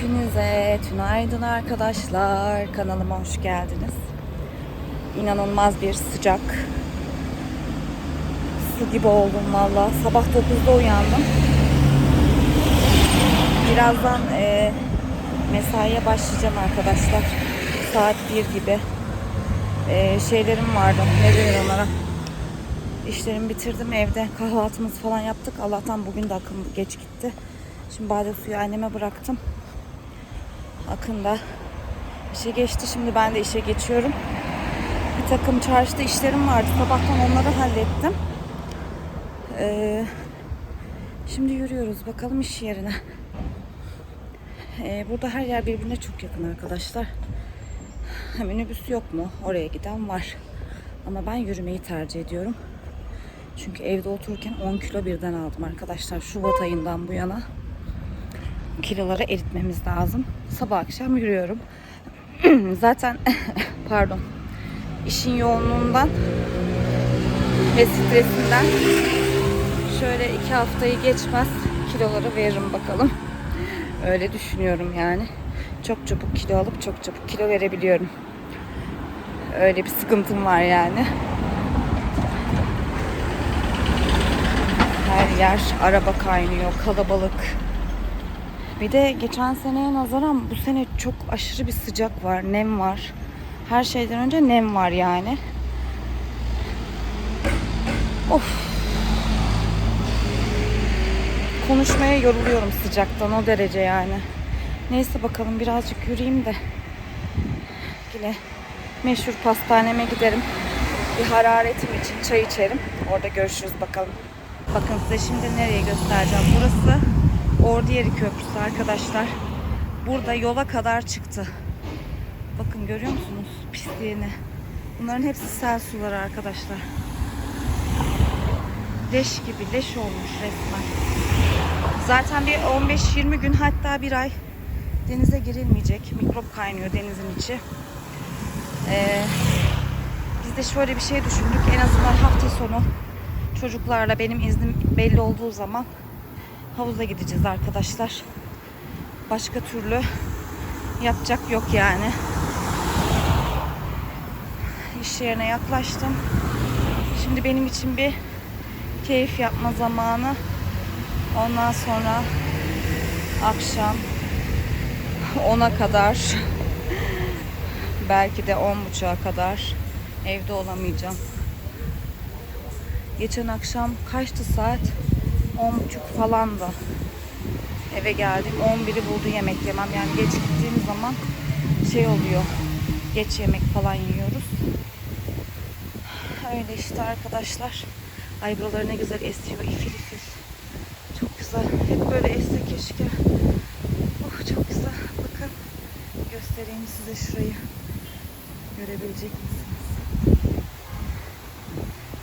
Hepinize tünaydın arkadaşlar. Kanalıma hoş geldiniz. İnanılmaz bir sıcak. Su gibi oldum valla. Sabah 9'da uyandım. Birazdan e, mesaiye başlayacağım arkadaşlar. Saat 1 gibi. E, şeylerim vardı. Ne denir onlara? İşlerimi bitirdim evde. Kahvaltımızı falan yaptık. Allah'tan bugün de akım geç gitti. Şimdi badem suyu anneme bıraktım. Akın da işe geçti. Şimdi ben de işe geçiyorum. Bir takım çarşıda işlerim vardı. Sabahtan onları hallettim. Ee, şimdi yürüyoruz. Bakalım iş yerine. Ee, burada her yer birbirine çok yakın arkadaşlar. Minibüs yok mu? Oraya giden var. Ama ben yürümeyi tercih ediyorum. Çünkü evde otururken 10 kilo birden aldım arkadaşlar. Şubat ayından bu yana kiloları eritmemiz lazım. Sabah akşam yürüyorum. Zaten pardon işin yoğunluğundan ve stresinden şöyle iki haftayı geçmez kiloları veririm bakalım. Öyle düşünüyorum yani. Çok çabuk kilo alıp çok çabuk kilo verebiliyorum. Öyle bir sıkıntım var yani. Her yer araba kaynıyor, kalabalık. Bir de geçen seneye nazaran bu sene çok aşırı bir sıcak var, nem var. Her şeyden önce nem var yani. Of. Konuşmaya yoruluyorum sıcaktan o derece yani. Neyse bakalım birazcık yürüyeyim de yine meşhur pastaneme giderim. Bir hararetim için çay içerim. Orada görüşürüz bakalım. Bakın size şimdi nereye göstereceğim. Burası Ordiyeri Köprüsü arkadaşlar. Burada yola kadar çıktı. Bakın görüyor musunuz pisliğini? Bunların hepsi sel suları arkadaşlar. Leş gibi leş olmuş resmen. Zaten bir 15-20 gün hatta bir ay denize girilmeyecek. Mikrop kaynıyor denizin içi. Ee, biz de şöyle bir şey düşündük. En azından hafta sonu çocuklarla benim iznim belli olduğu zaman havuza gideceğiz arkadaşlar. Başka türlü yapacak yok yani. İş yerine yaklaştım. Şimdi benim için bir keyif yapma zamanı. Ondan sonra akşam 10'a kadar belki de 10.30'a kadar evde olamayacağım. Geçen akşam kaçtı saat? 10.30 falan da eve geldim. 11'i buldu yemek yemem. Yani geç gittiğim zaman şey oluyor. Geç yemek falan yiyoruz. Öyle işte arkadaşlar. Ay buraları ne güzel esiyor. İfil ifil. Çok güzel. Hep böyle esse keşke. Oh çok güzel. Bakın. Göstereyim size şurayı. Görebilecek misiniz?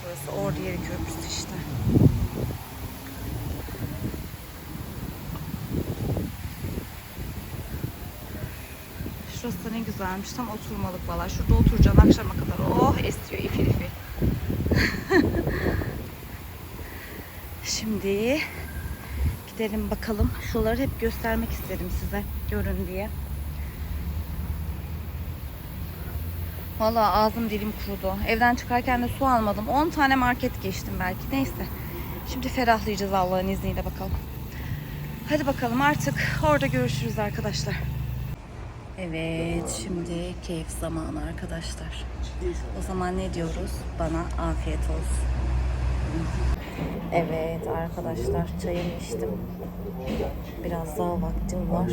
Burası Ordiyeri Köprüsü işte. Şurası da ne güzelmiş. Tam oturmalık valla. Şurada oturacaksın akşama kadar. Oh esiyor ifil ifil. Şimdi gidelim bakalım. Şuraları hep göstermek istedim size. Görün diye. Valla ağzım dilim kurudu. Evden çıkarken de su almadım. 10 tane market geçtim belki. Neyse. Şimdi ferahlayacağız Allah'ın izniyle bakalım. Hadi bakalım artık orada görüşürüz arkadaşlar. Evet, şimdi keyif zamanı arkadaşlar. O zaman ne diyoruz? Bana afiyet olsun. Evet arkadaşlar, çayımı içtim. Biraz daha vaktim var.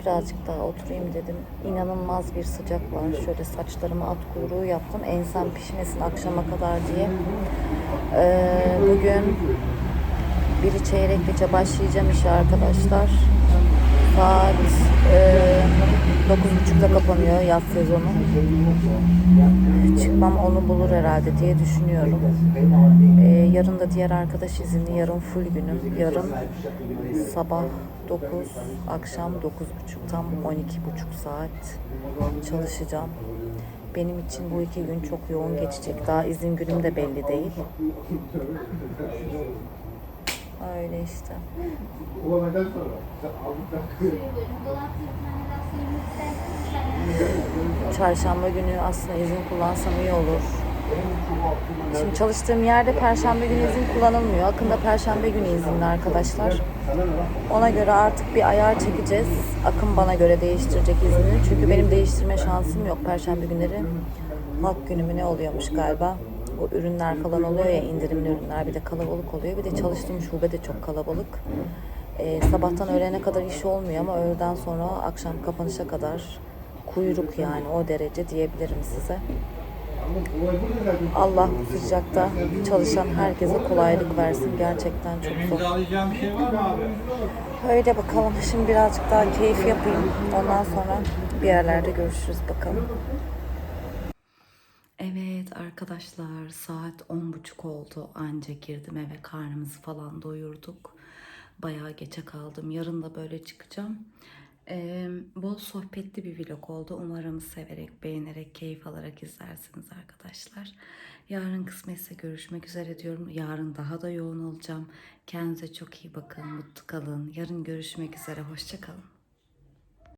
Birazcık daha oturayım dedim. İnanılmaz bir sıcak var. Şöyle saçlarıma at kuyruğu yaptım. Ensem pişmesin akşama kadar diye. Ee, bugün biri çeyrek geçe başlayacağım işe arkadaşlar. Saat e, 9.30'da kapanıyor yaz sezonu. Çıkmam onu bulur herhalde diye düşünüyorum. E, yarın da diğer arkadaş izinli. Yarın full günüm. Yarın sabah 9, akşam 9.30 tam 12.5 saat çalışacağım. Benim için bu iki gün çok yoğun geçecek. Daha izin günüm de belli değil. Öyle işte. Olaydan sonra aldıktan Çarşamba günü aslında izin kullansam iyi olur. Şimdi çalıştığım yerde perşembe günü izin kullanılmıyor. Akın'da perşembe günü izinli arkadaşlar. Ona göre artık bir ayar çekeceğiz. Akın bana göre değiştirecek iznini. Çünkü benim değiştirme şansım yok. Perşembe günleri halk günü mü ne oluyormuş galiba. Bu ürünler falan oluyor ya indirimli ürünler bir de kalabalık oluyor. Bir de çalıştığım şube de çok kalabalık. Ee, sabahtan öğlene kadar iş olmuyor ama öğleden sonra akşam kapanışa kadar kuyruk yani o derece diyebilirim size. Allah bu sıcakta çalışan herkese kolaylık versin. Gerçekten çok zor. Öyle bakalım. Şimdi birazcık daha keyif yapayım. Ondan sonra bir yerlerde görüşürüz bakalım. Arkadaşlar saat on buçuk oldu. Anca girdim eve karnımızı falan doyurduk. Bayağı geçe kaldım. Yarın da böyle çıkacağım. Ee, bol sohbetli bir vlog oldu. Umarım severek, beğenerek, keyif alarak izlersiniz arkadaşlar. Yarın kısmetse görüşmek üzere diyorum. Yarın daha da yoğun olacağım. Kendinize çok iyi bakın, mutlu kalın. Yarın görüşmek üzere, hoşça kalın.